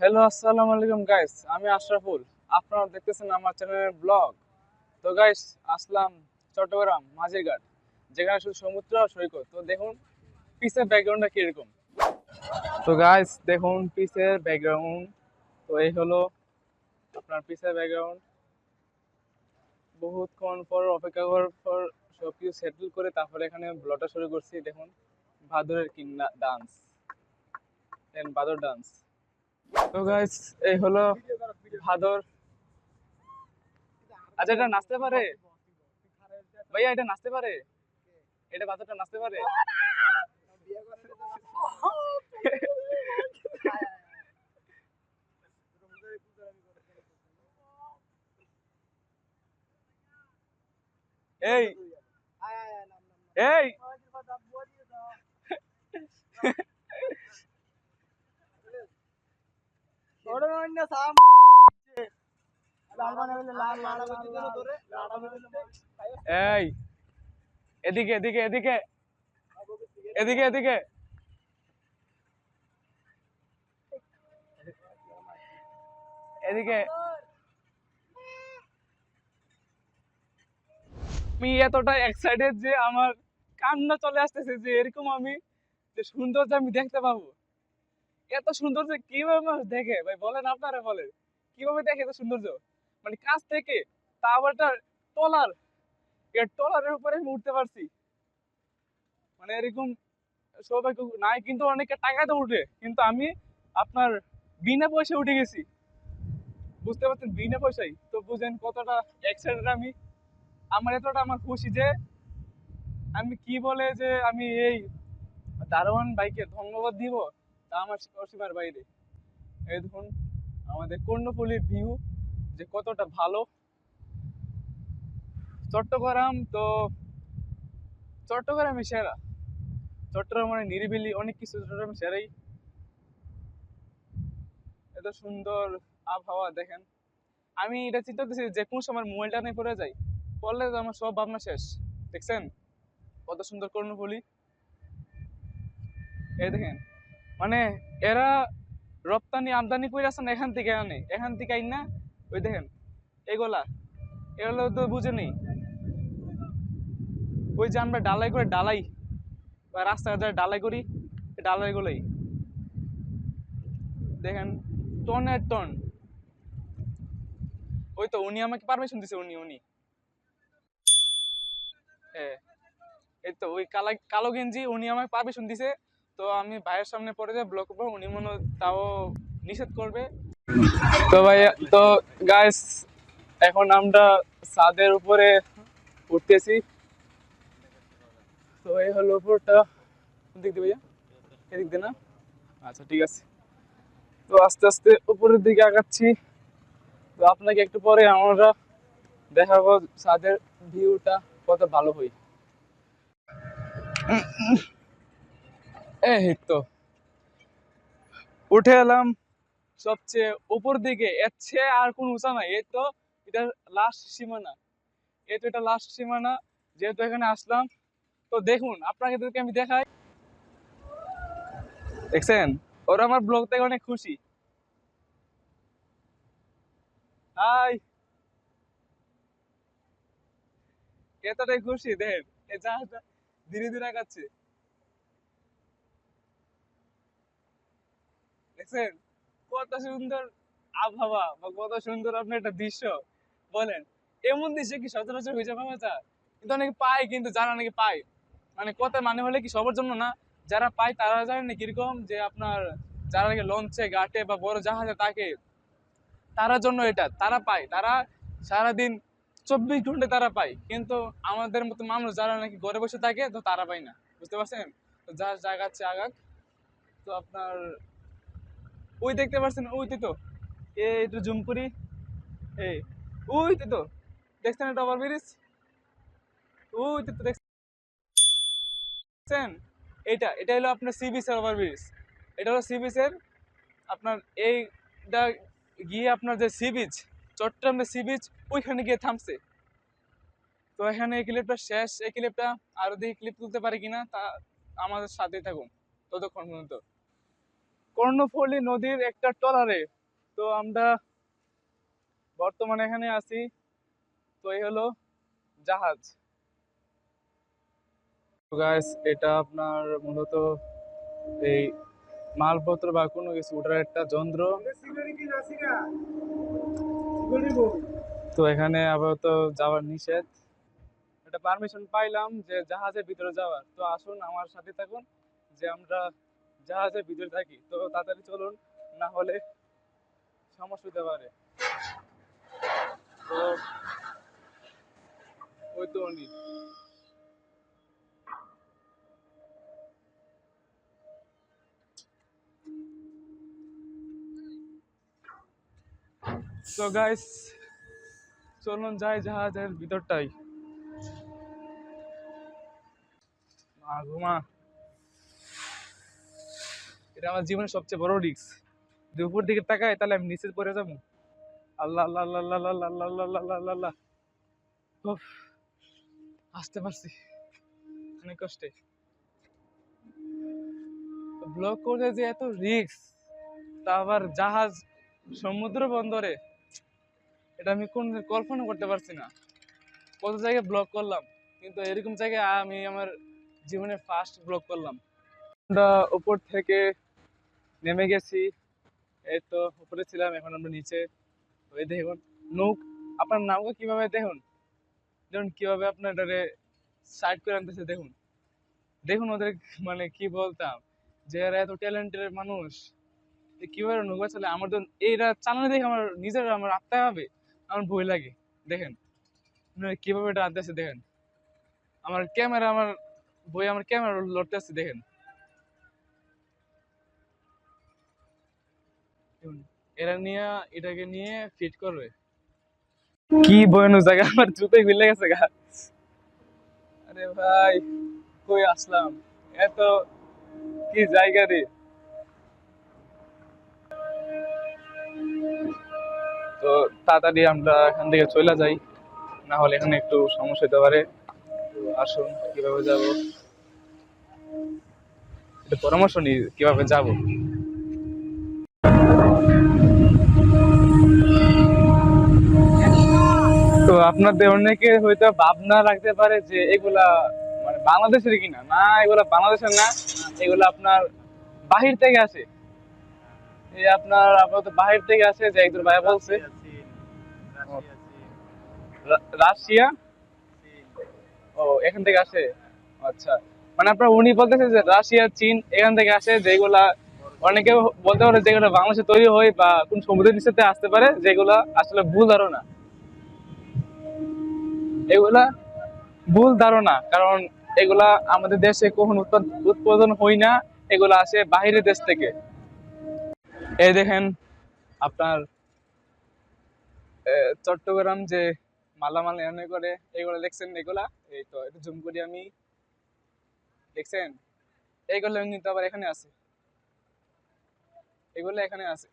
Hello আসসালামু আলাইকুম guys আমি আশরাফুল। আপনারা দেখতেছেন আমার চ্যানেলের ব্লগ। তো গাইস আসলাম চট্টগ্রাম, মাঝিরঘাট, যেখানে শুধু সমুদ্র আর সৈকত। তো, দেখুন পিসের ব্যাকগ্রাউন্ডটা কীরকম। তো গাইস দেখুন পিসের ব্যাকগ্রাউন্ড তো, এই হলো আপনার পিসের ব্যাকগ্রাউন্ড বহুতক্ষণ পর, অপেক্ষা করার পর সব কিছু সেটেল করে তারপরে এখানে ব্লগটা শুরু করছি। দেখুন ভাদরের কি ডান্স দেন ভাদর ডান্স তো গাইস এই হলো ভাদর। আচ্ছা এটা নাচতে পারে? ভাইয়া, এটা নাচতে পারে? এটা ভাদরটা নাচতে পারে? এই এই! এদিকে এদিকে এদিকে এদিকে এদিকে এদিকে আমি এতটা এক্সাইটেড যে আমার কান্না চলে আসতেছে যে এরকম আমি যে সৌন্দর্য আমি দেখতে পাবো। এত সৌন্দর্য কীভাবে মানুষ দেখে? ভাই, বলেন আপনারা বলেন। কীভাবে দেখে এত সৌন্দর্য? মানে কাছ থেকে একটা টলার এর টলারের উপরে আমি উঠতে পারছি। মানে এরকম সৌভাগ্য নাই, কিন্তু অনেকে টাকাতে উঠে। কিন্তু আমি আপনার বিনা পয়সা উঠে গেছি। বুঝতে পারছেন? বিনা পয়সায়। তো বুঝেন কতটা এক্সাইটেড আমি। আমার এতটা আমার খুশি যে আমি কি বলে যে আমি এই দারোয়ান ভাইকে ধন্যবাদ দিব? আমার বাইরে। এই আমাদের কর্ণফুলির ভিউ যে কতটা ভালো। চট্টগ্রাম তো, চট্টগ্রামই সেরা। চট্টগ্রাম মানে নিরিবিলি, অনেক কিছু চট্টগ্রাম সেরাই। এত সুন্দর আবহাওয়া, দেখেন। আমি এটা চিন্তা করতেছি যে কোন সময় মোবাইলটা নিয়ে পড়ে যাই। পড়লে তো আমার সব ভাবনা শেষ, দেখছেন? কত সুন্দর কর্ণফুলি। এই দেখেন মানে এরা রপ্তানি, আমদানি করে আসেন এখান থেকে আনে। এখান থেকে আইন না ওই দেখেন, এগুলা। এগুলো তো বুঝে নেই। ওই যে আমরা ডালাই করে ডালাই, বা রাস্তাঘাটে ডালাই করি ডালাইগুলোই। দেখেন টনের টন। ওই তো উনি আমাকে পারমিশন দিছে, উনি উনি। এই তো ওই কালা, কালো গেঞ্জি উনি আমাকে পারমিশন দিছে। তো আমি ভাইয়ের সামনে পড়ে যাই ব্লক করব, উনি মনে তাও নিষেধ করবে। তো ভাই, তো গাইস এখন আমরা ছাদের উপরে উঠতেছি। তো এই হলো উপরটা। দিক দিয়ে ভাইয়া? এদিক দিয়ে না? আচ্ছা ঠিক আছে। তো আস্তে আস্তে উপরের দিকে আগাচ্ছি। তো আপনাকে একটু পরে আমরা দেখাবো ছাদের ভিউটা কত ভালো হয়। এই তো। উঠে এলাম সবচেয়ে উপর দিকে। এর আর কোন উঁচা নাই। এই তো এটা লাস্ট সীমানা। এই তো এটা লাস্ট সীমানা। যেহেতু এখানে আসলাম, তো দেখুন আপনাকে যদি আমি দেখাই। দেখছেন? ওরা আমার ব্লগ থেকে অনেক খুশি। হাই। এতটাই খুশি, দেখেন। এই জাহাজটা ধীরে ধীরে আগাচ্ছে। দেখছেন? কত সুন্দর আবহাওয়া বা কত সুন্দর আপনার একটা দৃশ্য। বলেন, এমন দৃশ্য কি সচরাচর হয়ে যাবে কিন্তু অনেকে পায়, কিন্তু যারা নাকি পায়। মানে কথা মানে হলে কি সবার জন্য না? যারা পায় তারা জানে না কীরকম যে আপনার যারা নাকি লঞ্চে, ঘাটে বা বড় জাহাজে থাকে তারার জন্য এটা। তারা পায়। তারা সারাদিন চব্বিশ ঘণ্টা তারা পায়। কিন্তু আমাদের মতো মানুষ যারা নাকি ঘরে বসে থাকে, তো তারা পায় না। বুঝতে পারছেন? তো যার জায়গাচ্ছে আগাক। তো আপনার ওই দেখতে পাচ্ছেন ওই তো এ একটু জুম করি এই, ওই তো দেখছেন এটা ওভার ব্রিজ? ওই তো দেখছেন। এটা এটা হলো আপনার সি বিচের ওভার ব্রিজ। এটা হলো সি বিচের আপনার এইটা গিয়ে আপনার যে সি বিচ চট্টগ্রামের সি বিচ, ওইখানে গিয়ে থামছে। তো এখানে এই ক্লিপটা শেষ। এই ক্লিপটা আরও দেখি ক্লিপ তুলতে পারি কিনা, তা আমাদের সাথেই থাকুন। ততক্ষণ পর্যন্ত। কর্ণফুলী নদীর একটা ট্রলারে তো আমরা বর্তমানে এখানে আছি। তো এই হলো জাহাজ। গাইস এটা আপনার মূলত এই মালপত্র বা কোনো কিছু ওঠার একটা যন্ত্র। তো এখানে আপাতত যাওয়ার নিষেধ। একটা পারমিশন পাইলাম যে জাহাজের ভিতরে যাওয়ার। তো আসুন আমার সাথে থাকুন যে আমরা জাহাজের ভিতরে থাকি। তো তাড়াতাড়ি চলুন, না হলে সমস্যা হতে পারে। তো ওই তো উনি তো গাইস চলুন যাই জাহাজের ভিতরটাই। মা, ঘুমা। এটা আমার জীবনের সবচেয়ে বড় রিস্ক যদি উপর দিকে তাকাই তাহলে আমি নিচে পড়ে যাব আল্লাহ আল্লাহ আসতে পারছি অনেক কষ্টে ব্লক করে যে এত রিস্ক তা আবার জাহাজ সমুদ্র বন্দরে এটা আমি কোন কল্পনা করতে পারছি না কত জায়গায় ব্লক করলাম কিন্তু এরকম জায়গায় আমি আমার জীবনে ফার্স্ট ব্লক করলাম উপর থেকে নেমে গেছি, এই তো উপরে ছিলাম, এখন আমরা নিচে। ওই দেখুন, নৌক, আপনার নামকে কীভাবে দেখুন? দেখুন, কীভাবে আপনার এটারে সাইড করে আনতেছে, দেখুন। দেখুন ওদের মানে কি বলতাম, যে এরা এত ট্যালেন্টেড মানুষ। কীভাবে নৌকা চলে আমার তো এইটা চালানো দেখে আমার নিজের আমার আত্মা হবে, আমার ভয় লাগে। দেখেন মানে কীভাবে এটা আনতেছে, দেখেন। আমার ক্যামেরা আমার বই, আমার ক্যামেরা লড়তেছে, দেখেন। এরা নিয়ে এটাকে নিয়ে ফিট করবে। কি বয়ানো জায়গা আমার জুতোই গেছে গা। আরে ভাই কই আসলাম? এত কি জায়গা রে? তো তাড়াতাড়ি আমরা এখান থেকে চলে যাই। না হলে এখানে একটু সমস্যা হতে পারে। আসুন কীভাবে যাব? একটু পরামর্শ নিই কীভাবে যাব? তো আপনাদের অনেকে হয়তো ভাবনা রাখতে পারে যে এগুলা মানে বাংলাদেশের কিনা। না এগুলা বাংলাদেশের না এগুলা আপনার বাহির থেকে আসে। এই আপনার আপাতত বাহির থেকে আসে যে একজন ভাই বলছে। রাশিয়া ও এখান থেকে আসে? আচ্ছা। মানে আপনার উনি বলতেছে যে রাশিয়া চীন এখান থেকে আসে যেগুলা অনেকে বলতে পারে যেগুলো বাংলাদেশে তৈরি হয় বা কোন সমুদ্রের নিচেতে আসতে পারে, যেগুলা আসলে ভুল ধারণা। এগুলা ভুল ধারণা, কারণ এগুলা আমাদের দেশে কখন উৎপাদন হয় না, এগুলা আসে বাহিরের দেশ থেকে। এই দেখেন আপনার চট্টগ্রাম যে মালামাল এনে করে, এগুলো দেখছেন এগুলা? এই তো, একটু জুম করি আমি। দেখছেন? এইগুলো কিন্তু আবার এখানে আছে। এগুলো এখানে আছে।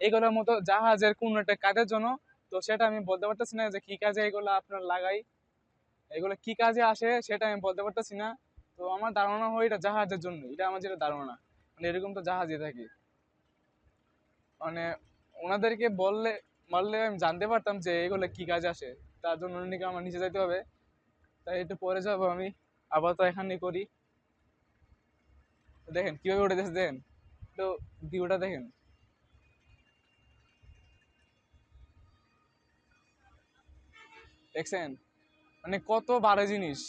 এগুলোর মতো জাহাজের কোন একটা কাজের জন্য, তো সেটা আমি বলতে পারতেছি না যে কি কাজে এগুলো আপনার লাগাই। এগুলো কি কাজে আসে সেটা আমি বলতে পারতেছি না। তো আমার ধারণা হয় এটা জাহাজের জন্য, এটা আমার যেটা ধারণা। মানে এরকম তো জাহাজে থাকে। মানে ওনাদেরকে বললে বললে আমি জানতে পারতাম যে এগুলো কি কাজে আসে। তার জন্য উনিকে আমার নিচে যেতে হবে। তাই একটু পরে যাব আমি। আপাতত এখানে করি। দেখেন, কীভাবে উঠে দেখেন। তো ভিউটা দেখেন। দেখছেন? মানে কত ভারী জিনিস।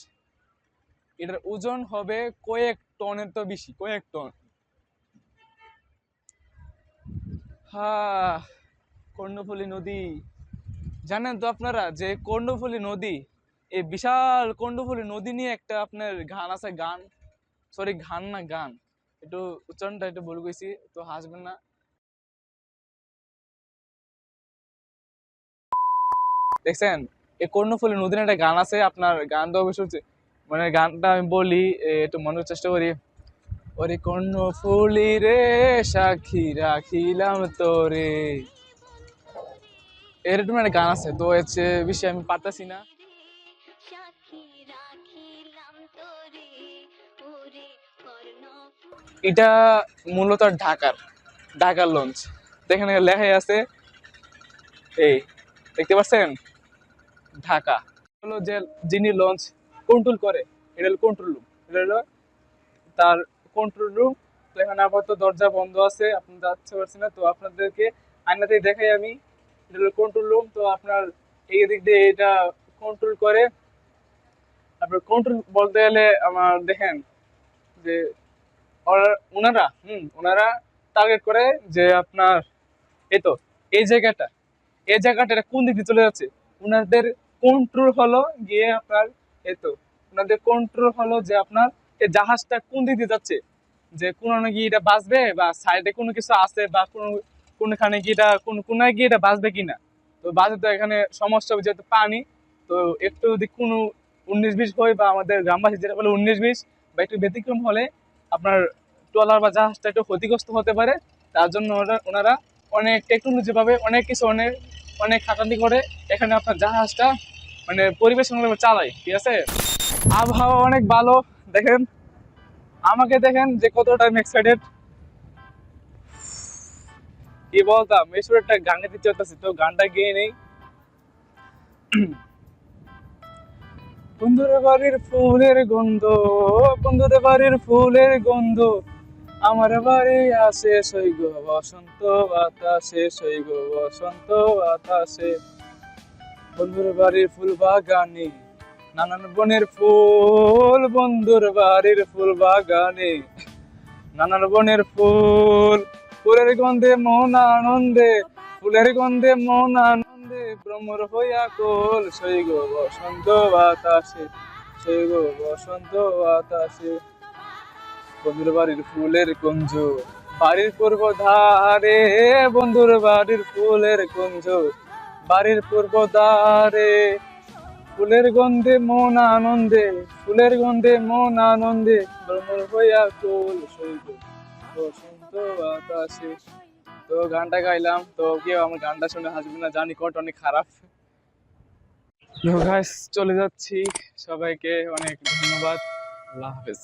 এটার ওজন হবে কয়েক টনের তো বেশি, কয়েক টন। হা, কর্ণফুলী নদী। জানেন তো আপনারা যে কর্ণফুলী নদী, এই বিশাল কর্ণফুলী নদী নিয়ে একটা আপনার গান আছে, গান? সরি গান না, গান। একটু উচ্চারণটা একটু ভুল গেছি তো হাসবেন না। দেখছেন, এই কর্ণফুলী নদীর একটা গান আছে আপনার গান তো অবশ্য হচ্ছে- মানে গানটা আমি বলি একটু মনের চেষ্টা করি ওরে কর্ণফুলী রে সাক্ষী রাখিলাম তোরে এরকম একটা গান আছে, তো হচ্ছে বিষয়ে আমি পারতাছি না। এটা মূলত ঢাকার ঢাকার লঞ্চ এখানে লেখাই আছে, এই, দেখতে পাচ্ছেন? ঢাকা। হলো যে যিনি লঞ্চ কন্ট্রোল করে, এটা হলো কন্ট্রোল রুম এটা হলো তার কন্ট্রোল রুম তো এখানে আপাতত দরজা বন্ধ আছে, আপনি যাচ্ছে পারছি না, তো আপনাদেরকে আয়নাতেই দেখাই আমি। এটা হলো কন্ট্রোল রুম তো আপনার এই দিক দিয়ে এটা কন্ট্রোল করে। আপনার কন্ট্রোল বলতে গেলে আমার দেখেন যে ওনারা হুম ওনারা টার্গেট করে যে আপনার, এই তো, এই জায়গাটা এই জায়গাটা কোন দিক দিয়ে চলে যাচ্ছে? ওনাদের কন্ট্রোল হলো গিয়ে আপনার, এই তো ওনাদের কন্ট্রোল হলো যে আপনার এই জাহাজটা কোন দিক দিয়ে যাচ্ছে? যে কোনো গিয়ে এটা বাঁচবে বা সাইডে কোনো কিছু আছে বা কোনো, কোনখানে গিয়ে এটা, কোন, কোনায় গিয়ে এটা বাঁচবে কিনা? তো বাজে তো এখানে সমস্যা যেহেতু পানি, তো একটু যদি কোনো উনিশ বিশ হয় বা আমাদের গ্রামবাসী যেটা বলে উনিশ বিশ বা একটু ব্যতিক্রম হলে আপনার ট্রলার বা জাহাজটা একটু ক্ষতিগ্রস্ত হতে পারে। তার জন্য ওনারা অনেক টেকনোলজি ভাবে অনেক কিছু অনেক অনেক খাটানি করে এখানে আপনার জাহাজটা মানে পরিবেশ চালায়, ঠিক আছে? আবহাওয়া অনেক ভালো, দেখেন। আমাকে দেখেন যে কতটা আমি এক্সাইটেড কি বলতাম? এই একটা গান গাইতে তো গানটা গিয়ে নেই। বন্ধুর বাড়ির ফুলের গন্ধ বন্ধুর বাড়ির ফুলের গন্ধ। আমার বাড়ি আসে সৈগ, বসন্ত বাতাসে, সৈগ, বসন্ত বাতাসে। বন্ধুর বাড়ির ফুল বাগানে, নানান বনের ফুল বন্ধুর বাড়ির ফুল বাগানে। নানান বনের ফুল, ফুলের গন্ধে মন আনন্দে, ফুলের গন্ধে মন আনন্দে। ভ্রমর হইয়া কোল সৈগ বসন্ত বাতাসে সৈগ বসন্ত বাতাসে। বন্ধুর বাড়ির ফুলের কুঞ্জ, বাড়ির পূর্ব ধারে বন্ধুর বাড়ির ফুলের কুঞ্জ, বাড়ির পূর্ব ধারে ফুলের গন্ধে মন আনন্দে, ফুলের গন্ধে মন আনন্দে ভ্রমর হইয়া কোল সৈগ বসন্ত বাতাসে। তো গানটা গাইলাম। তো কেউ আমার গানটা শুনে হাসবে না, জানি কট অনেক খারাপ। চলে যাচ্ছি। সবাইকে অনেক ধন্যবাদ। আল্লাহ হাফেজ।